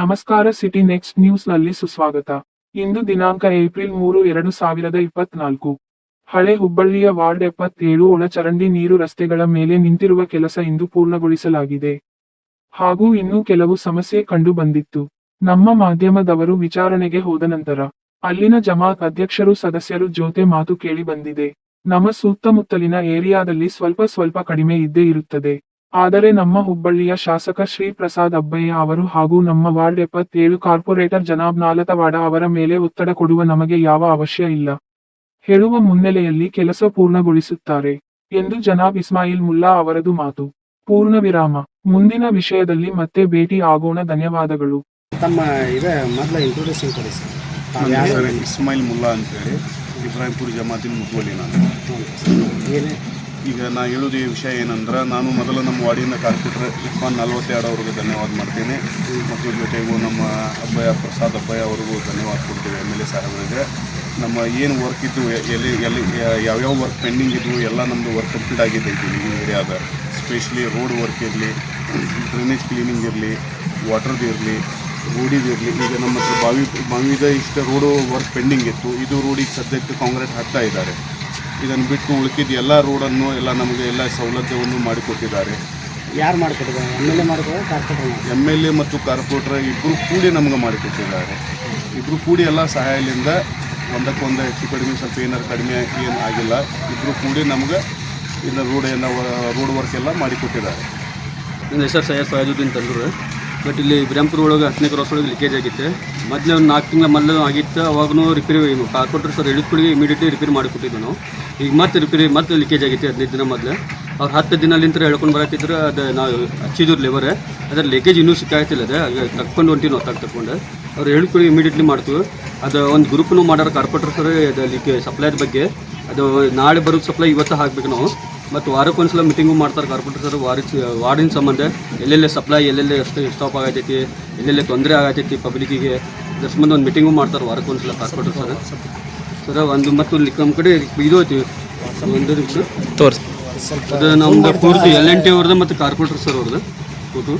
ನಮಸ್ಕಾರ city next ನ್ಯೂಸ್ನಲ್ಲಿ ಸುಸ್ವಾಗತ. ಇಂದು ದಿನಾಂಕ ಏಪ್ರಿಲ್ ಮೂರು, ಎರಡು ಸಾವಿರದ ಇಪ್ಪತ್ನಾಲ್ಕು. ಹಳೆ ಹುಬ್ಬಳ್ಳಿಯ ವಾರ್ಡ್ ಎಪ್ಪತ್ತೇಳು ಒಳಚರಂಡಿ ನೀರು ರಸ್ತೆಗಳ ಮೇಲೆ ನಿಂತಿರುವ ಕೆಲಸ ಇಂದು ಪೂರ್ಣಗೊಳಿಸಲಾಗಿದೆ. ಹಾಗೂ ಇನ್ನೂ ಕೆಲವು ಸಮಸ್ಯೆ ಕಂಡು ಬಂದಿತ್ತು. ನಮ್ಮ ಮಾಧ್ಯಮದವರು ವಿಚಾರಣೆಗೆ ಹೋದ ನಂತರ, ಅಲ್ಲಿನ ಜಮಾತ್ ಅಧ್ಯಕ್ಷರು ಸದಸ್ಯರು ಜೊತೆ ಮಾತು ಕೇಳಿ ಬಂದಿದೆ. ನಮ್ಮ ಸುತ್ತಮುತ್ತಲಿನ ಏರಿಯಾದಲ್ಲಿ ಸ್ವಲ್ಪ ಸ್ವಲ್ಪ ಕಡಿಮೆ ಇದ್ದೇ ಇರುತ್ತದೆ. ಆದರೆ ನಮ್ಮ ಹುಬ್ಬಳ್ಳಿಯ ಶಾಸಕ ಶ್ರೀ ಪ್ರಸಾದ್ ಅಬ್ಬಯ್ಯ ಅವರು ಹಾಗೂ ನಮ್ಮ ವಾರ್ಡ್ ಎಪ್ಪತ್ತೇಳು ಕಾರ್ಪೊರೇಟರ್ ಜನಾಬ್ ನಾಲತವಾಡ ಅವರ ಮೇಲೆ ಒತ್ತಡ ಕೊಡುವ ನಮಗೆ ಯಾವ ಅವಶ್ಯ ಇಲ್ಲ. ಹೇಳುವ ಮುನ್ನೆಲೆಯಲ್ಲಿ ಕೆಲಸ ಪೂರ್ಣಗೊಳಿಸುತ್ತಾರೆ ಎಂದು ಜನಾಬ್ ಇಸ್ಮಾಯಿಲ್ ಮುಲ್ಲಾ ಅವರದು ಮಾತು. ಪೂರ್ಣ ವಿರಾಮ. ಮುಂದಿನ ವಿಷಯದಲ್ಲಿ ಮತ್ತೆ ಭೇಟಿ ಆಗೋಣ ಧನ್ಯವಾದಗಳು. ತಮ್ಮ ಇದೆ ಮೊದಲ ಇಂಟ್ರೊಡ್ಯೂಸಿಂಗ್ ಕೊಡಿ ಸರ್. ಇಸ್ಮಾಯಿಲ್ ಮುಲ್ಲಾ ಅಂತೇಳಿ ಇಬ್ರಾಹಿಂಪುರ ಜಮಾತಿನ ಮುದ್ವಲಿ ನಾನು. ಏನೇ ಈಗ ನಾ ಹೇಳೋದು ಈ ವಿಷಯ ಏನಂದ್ರೆ, ನಾನು ಮೊದಲು ನಮ್ಮ ವಾರ್ಡಿನ ಕಾರ್ಪೊರೇಟರ್ ಇರ್ಫಾನ್ ನಲ್ವತ್ತೆರಡು ಅವ್ರಿಗೂ ಧನ್ಯವಾದ ಮಾಡ್ತೀನಿ. ಮತ್ತು ಜೊತೆಗೂ ನಮ್ಮ ಅಬ್ಬಯ್ಯ ಪ್ರಸಾದ್ ಅಬ್ಬಯ್ಯ ಅವ್ರಿಗೂ ಧನ್ಯವಾದ ಕೊಡ್ತೀವಿ ಎಂ ಎಲ್ ಎ ಸಾಹೇಬರಿಗೆ. ನಮ್ಮ ಏನು ವರ್ಕ್ ಇತ್ತು ಎಲ್ಲಿ ಎಲ್ಲಿ, ಯಾವ್ಯಾವ ವರ್ಕ್ ಪೆಂಡಿಂಗ್ ಇದ್ವು, ಎಲ್ಲ ನಮ್ಮದು ವರ್ಕ್ ಕಂಪ್ಲೀಟ್ ಆಗಿದೆ ಈ ಏರಿಯಾದ ಸ್ಪೆಷಲಿ ರೋಡ್ ವರ್ಕ್ ಇರಲಿ ಡ್ರೈನೇಜ್ ಕ್ಲೀನಿಂಗ್ ಇರಲಿ ವಾಟರ್ದು ಇರಲಿ ರೋಡಿದು ಇರಲಿ. ಈಗ ನಮ್ಮ ಹತ್ರ ಬಾವಿ, ಬಾವಿದ ಇಷ್ಟು ರೋಡು ವರ್ಕ್ ಪೆಂಡಿಂಗ್ ಇತ್ತು. ಇದು ರೋಡಿಗೆ ಸದ್ಯಕ್ಕೆ ಕಾಂಕ್ರೀಟ್ ಹಾಕ್ತಾ ಇದ್ದಾರೆ. ಇದನ್ನು ಬಿಟ್ಟು ಉಳ್ಕಿದ ಎಲ್ಲ ರೋಡನ್ನು ಎಲ್ಲ ನಮಗೆ ಎಲ್ಲ ಸೌಲಭ್ಯವನ್ನು ಮಾಡಿಕೊಟ್ಟಿದ್ದಾರೆ. ಯಾರು ಮಾಡಿಕೊಟ್ಟಿದ್ದಾರೆ? ಎಂ ಎಲ್ ಎ ಮಾಡಿಕೊಡೋ ಕಾರ್ಪೊರೇಟರ್ ಎಂ ಎಲ್ ಎ ಮತ್ತು ಕಾರ್ಪೊರೇಟರ್ ಇಬ್ಬರು ಕೂಡಿ ನಮಗೆ ಮಾಡಿಕೊಟ್ಟಿದ್ದಾರೆ. ಇಬ್ಬರು ಕೂಡಿ ಎಲ್ಲ ಸಹಾಯದಿಂದ ಒಂದಕ್ಕೊಂದು ಹೆಚ್ಚು ಕಡಿಮೆ ಸ್ವಲ್ಪ ಏನಾರು ಕಡಿಮೆ ಏನು ಆಗಿಲ್ಲ. ಇಬ್ಬರು ಕೂಡಿ ನಮ್ಗೆ ಇನ್ನು ರೋಡ್ ಎಲ್ಲ ರೋಡ್ ವರ್ಕ್ ಎಲ್ಲ ಮಾಡಿಕೊಟ್ಟಿದ್ದಾರೆ. ನನ್ನ ಹೆಸರು ಸೈಯದ್ ಫಯಾಜುದ್ದೀನ್ ತಂದೂರು. ಬಟ್ ಇಲ್ಲಿ ಬ್ರಹ್ಮಪುರ ಒಳಗೆ ಹತ್ತನೇ ಕ್ರಾಸ್ ಒಳಗೆ ಲೀಕೇಜ್ ಆಗಿತ್ತು. ಮೊದಲೇ ಒಂದು ನಾಲ್ಕು ತಿಂಗಳ ಮೊದಲು ಆಗಿತ್ತು. ಅವಾಗೂ ರಿಪೇರಿ ಕಾಕೊಟ್ರೆ ಸರ್ ಹೇಳಿದ ಕೂಡಲೇ ಇಮಿಡಿಯೇಟ್ಲಿ ರಿಪೇರಿ ಮಾಡಿಕೊಟ್ಟಿದ್ವಿ ನಾವು. ಈಗ ಮತ್ತೆ ರಿಪೇರಿ ಮತ್ತೆ ಲೀಕೇಜ್ ಆಗಿತ್ತು ಹದಿನೈದು ದಿನ ಮೊದಲು. ಅವ್ರು ಹತ್ತು ದಿನಲಿಂತ ಹೇಳ್ಕೊಂಡು ಬರತ್ತಿದ್ರು. ಅದು ನಾವು ಹಚ್ಚಿದ್ರು ಲೇಬರ್ ಅದರ ಲೀಕೇಜ್ ಇನ್ನೂ ಸಿಕ್ಕಾಯ್ತಿಲ್ಲ ಅದು. ತಕ್ಕೊಂಡು ಹೊಂಟೀವಿ ನಾವು ತಕ್ಕ ತಕ್ಕೊಂಡು. ಅವ್ರು ಹೇಳಿದ ಕೂಡಲೇ ಇಮಿಡಿಯೇಟ್ಲಿ ಮಾಡ್ತೀವಿ ಅದು ಒಂದು ಗ್ರೂಪ್ನು ಮಾಡೋರು ಕಾರ್ಪೊರೇಟರ್ ಸರ್, ಅದು ಲೀಕೇಜ್ ಸಪ್ಲೈದ ಬಗ್ಗೆ. ಅದು ನಾಳೆ ಬರೋ ಸಪ್ಲೈ ಇವತ್ತು ಹಾಕ್ಬೇಕು ನಾವು. ಮತ್ತು ವಾರಕ್ಕೊಂದ್ಸಲ ಮೀಟಿಂಗು ಮಾಡ್ತಾರೆ ಕಾರ್ಪೊರೇಟರ್ ಸರ್. ವಾರ ವಾರ್ಡಿನ ಸಂಬಂಧ ಎಲ್ಲೆಲ್ಲಿ ಸಪ್ಲೈ ಎಲ್ಲೆಲ್ಲಿ ಎಷ್ಟು ಸ್ಟಾಪ್ ಆಗತೈತಿ ಎಲ್ಲೆಲ್ಲಿ ತೊಂದರೆ ಆಗತೈತಿ ಪಬ್ಲಿಕ್ಕಿಗೆ ಅದ್ರ ಸಂಬಂಧ ಒಂದು ಮೀಟಿಂಗು ಮಾಡ್ತಾರೆ ವಾರಕ್ಕೊಂದ್ಸಲ ಕಾರ್ಪೊರೇಟರ್ ಸರ್. ಸರ್ ಒಂದು ಮತ್ತು ನಮ್ಮ ಕಡೆ ಇದು ಐತಿ. ಒಂದು ತೋರಿಸಿ. ಅದು ನಮ್ದು ಪೂರ್ತಿ ಎಲ್ ಎನ್ ಟಿ ಅವ್ರದ್ದು ಮತ್ತು ಕಾರ್ಪೊರೇಟರ್ ಸರ್ ಅವ್ರದ್ದು. ಫೋಟೋ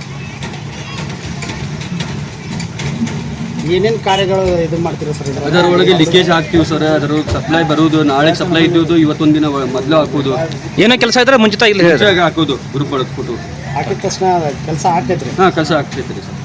ಏನೇನು ಕಾರ್ಯಗಳು ಇದು ಮಾಡ್ತೀರಾ ಸರ್ ಇದ್ರಲ್ಲಿ? ಅದರೊಳಗೆ ಲೀಕೇಜ್ ಹಾಕ್ತೀವಿ ಸರ್ ಅದರ ಸಪ್ಲೈ ಬರುವುದು ನಾಳೆ ಸಪ್ಲೈ ಇದ್ದು ಇವತ್ತೊಂದು ದಿನ ಮೊದಲು ಹಾಕೋದು ಏನೋ ಕೆಲಸ ಇದ್ರೆ ಮುಂಚಿತ ಹೇಳಿ. ಮುಂಚೆಗೆ ಹಾಕೋದು ಗ್ರೂಪ್ ಒಳಗೆ ಹಾಕಿದ ತಕ್ಷಣ ಕೆಲಸ ಆಗ್ತೈತ್ರಿ? ಹಾಂ ಕೆಲಸ ಆಗ್ತೈತೆ ರೀ ಸರ್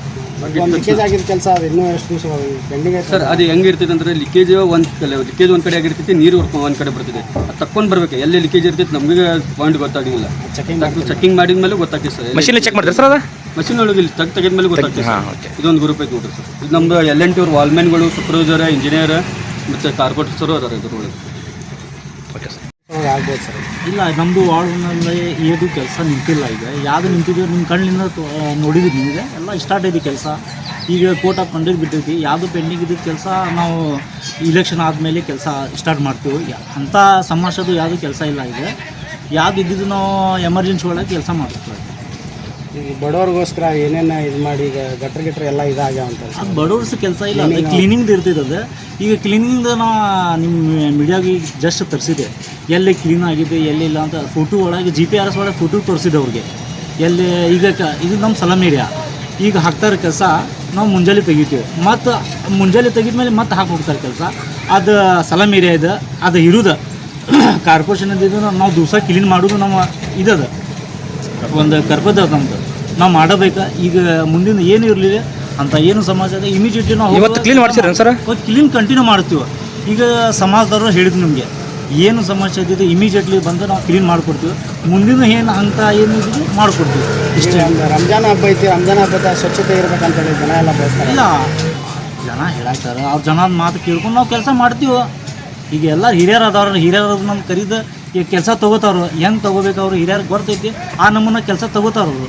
ಒಂದು ಲೀಕೇಜ್ ಆಗಿದ್ದ ಕೆಲಸ ಅದು ಇನ್ನೂ ಎಷ್ಟು ದಿವಸ ಪೆಂಡಿಂಗ್ ಸರ್ ಅದು ಹೆಂಗೆ ಇರ್ತೈತೆ ಅಂದ್ರೆ ಲೀಕೇಜ್ ಒಂದು ಕಡೆ ಲೀಕೇಜ್ ಒಂದು ಕಡೆ ಆಗಿರ್ತೈತಿ ನೀರು ಒಂದು ಕಡೆ ಬರ್ತಿದೆ ಅದು ತಕ್ಕೊಂಡು ಬರ್ಬೇಕು ಎಲ್ಲಿ ಲೀಕೇಜ್ ಇರ್ತೈತೆ ನಮಗೆ ಪಾಯಿಂಟ್ ಗೊತ್ತಾಗಿಲ್ಲ ಚೆಕಿಂಗ್ ಚೆಕಿಂಗ್ ಮಾಡಿದ ಮೇಲೆ ಗೊತ್ತಾಗ್ತದೆ ಸರ್ ಮಷೀನ್ ಚೆಕ್ ಮಾಡ್ತೀರಾ ಸರ್ ಅದ? ಮಷಿನ್ ಒಳಗೆ ಇಲ್ಲಿ ತಗ್ ತೆಗೆದ ಮೇಲೆ ಗೊತ್ತಾಗ್ತದೆ ಹಾಂ ಸರ್. ಓಕೆ. ಇದೊಂದು ಗ್ರೂಪ್ ಐತೆ ನೋಡ್ರಿ ಸರ್. ಇದು ನಮ್ದು ಎಲ್ ಎನ್ ಟಿ ಅವ್ರ ವಾಲ್ಮ್ಯಾನ್ಗಳು ಸೂಪರ್ವೈಸರ್ ಇಂಜಿನಿಯರ್ ಮತ್ತು ಕಾರ್ಪೊರೇಟರ್ಸರು ಅದಾರ ಇದ್ರೊಳಗೆ. Okay sir. ಆಗ್ಬೋದು ಸರ್. ಇಲ್ಲ ನಮ್ಮದು ವಾರ್ಡ್ನಲ್ಲಿ ಏನು ಕೆಲಸ ನಿಂತಿಲ್ಲ ಈಗ. ಯಾವುದು ನಿಂತಿದ್ದೀವಿ ನಿಮ್ಮ ಕಣ್ಣಿಂದ ತೋ- ನೋಡಿದ್ರಿ ನಿಮಗೆ ಎಲ್ಲ ಸ್ಟಾರ್ಟ್ ಇದೆ ಕೆಲಸ. ಈಗ ಕೋರ್ಟ್ ಆಫ್ ಕಂಡಕ್ಟ್ ಬಿಟ್ಟೈತಿ ಯಾವುದು ಪೆಂಡಿಂಗ್ ಇದ್ದ ಕೆಲಸ ನಾವು ಇಲೆಕ್ಷನ್ ಆದಮೇಲೆ ಕೆಲಸ ಸ್ಟಾರ್ಟ್ ಮಾಡ್ತೀವಿ. ಯಾ- ಅಂಥ ಸಮಾಜದ್ದು ಯಾವುದು ಕೆಲಸ ಇಲ್ಲ ಈಗ. ಯಾವ್ದು ಇದ್ದಿದ್ದು ನಾವು ಎಮರ್ಜೆನ್ಸಿ ಒಳಗೆ ಕೆಲಸ ಮಾಡ್ತೀವಿ. ಈಗ ಬಡವ್ರಿಗೋಸ್ಕರ ಏನೇನು ಇದು ಮಾಡಿ ಈಗ ಗಟ್ರ ಗಿಟ್ರ ಎಲ್ಲ ಇದಾಗ್ಯಾವಂತ ಅಂತ ಅದು ಬಡವ್ರಸ ಕೆಲಸ ಇಲ್ಲ ಅದು ಕ್ಲೀನಿಂಗ್ ಇರ್ತಿದ್ದೆ ಅದು ಈಗ ಕ್ಲೀನಿಂಗ್ ನಾ ನಿಮ್ಮ ಮೀಡಿಯಾಗೆ ಜಸ್ಟ್ ತರಿಸಿದೆ ಎಲ್ಲಿ ಕ್ಲೀನ್ ಆಗಿದೆ ಎಲ್ಲಿಲ್ಲ ಅಂತ ಫೋಟೋ ಒಳಗೆ ಜಿ ಪಿ ಆರ್ ಎಸ್ ಒಳಗೆ ಫೋಟೋ ತೋರಿಸಿದೆ ಅವ್ರಿಗೆ. ಎಲ್ಲಿ ಈಗ ಕ ಇದು ನಮ್ಮ ಸಲಮ್ ಏರಿಯಾ ಈಗ ಹಾಕ್ತಾರೆ ಕೆಲಸ ನಾವು ಮುಂಜಾನೆ ತೆಗಿತೀವಿ. ಮತ್ತು ಮುಂಜಾನೆ ತೆಗಿದ್ಮೇಲೆ ಮತ್ತೆ ಹಾಕಿ ಹೋಗ್ತಾರೆ ಕೆಲಸ. ಅದು ಸಲಮ್ ಏರಿಯಾ ಇದೆ ಅದು ಇರೋದು. ಕಾರ್ಪೊರೇಷನ್ ಇದು ನಾವು ದಿವಸ ಕ್ಲೀನ್ ಮಾಡೋದು ನಮ್ಮ ಇದದ. ಒಂದು ಕರ್ಪದ ನಮ್ದು. ನಾವು ಮಾಡಬೇಕಾ? ಈಗ ಮುಂದಿನ ಏನು ಇರಲಿಲ್ಲ ಅಂತ ಏನು ಸಮಾಜ ಇದೆ ಇಮಿಡಿಯೇಟ್ಲಿ ನಾವು ಇವತ್ತು ಕ್ಲೀನ್ ಮಾಡ್ತೀರ ಸರ್? ಕ್ಲೀನ್ ಕಂಟಿನ್ಯೂ ಮಾಡ್ತೀವಿ. ಈಗ ಸಮಾಜದವರು ಹೇಳಿದ್ರು ನಿಮಗೆ ಏನು ಸಮಸ್ಯೆ ಇದ್ದಿದ್ದು ಇಮಿಡಿಯೇಟ್ಲಿ ಬಂದು ನಾವು ಕ್ಲೀನ್ ಮಾಡಿಕೊಡ್ತೀವಿ. ಮುಂದಿನ ಏನು ಅಂತ ಏನು ಇದ್ದು ಮಾಡಿಕೊಡ್ತೀವಿ. ಇಷ್ಟೇ. ರಂಜಾನ್ ಹಬ್ಬ ಐತಿ ರಂಜಾನ್ ಹಬ್ಬದ ಸ್ವಚ್ಛತೆ ಇರ್ಬೇಕಂತೇಳಿ ಜನ ಎಲ್ಲ ಬಯಸ್ತಾರೆ. ಇಲ್ಲ. ಜನ ಹೇಳಾಕ್ತಾರೆ. ಅವ್ರ ಜನ ಮಾತು ಕೇಳ್ಕೊಂಡು ನಾವು ಕೆಲಸ ಮಾಡ್ತೀವಿ. ಈಗ ಎಲ್ಲ ಹಿರಿಯರು ಅದಾವ್ರ ಹಿರಿಯರು ನಮ್ಮ ಕರೀದು ಈಗ ಕೆಲಸ ತೊಗೋತಾರ ಹೆಂಗೆ ತೊಗೋಬೇಕು ಅವ್ರು? ಹಿರಿಯರಿಗೆ ಬರ್ತೈತಿ ಆ ನಮ್ಮನ್ನ ಕೆಲಸ ತೊಗೋತಾರ ಅವರು.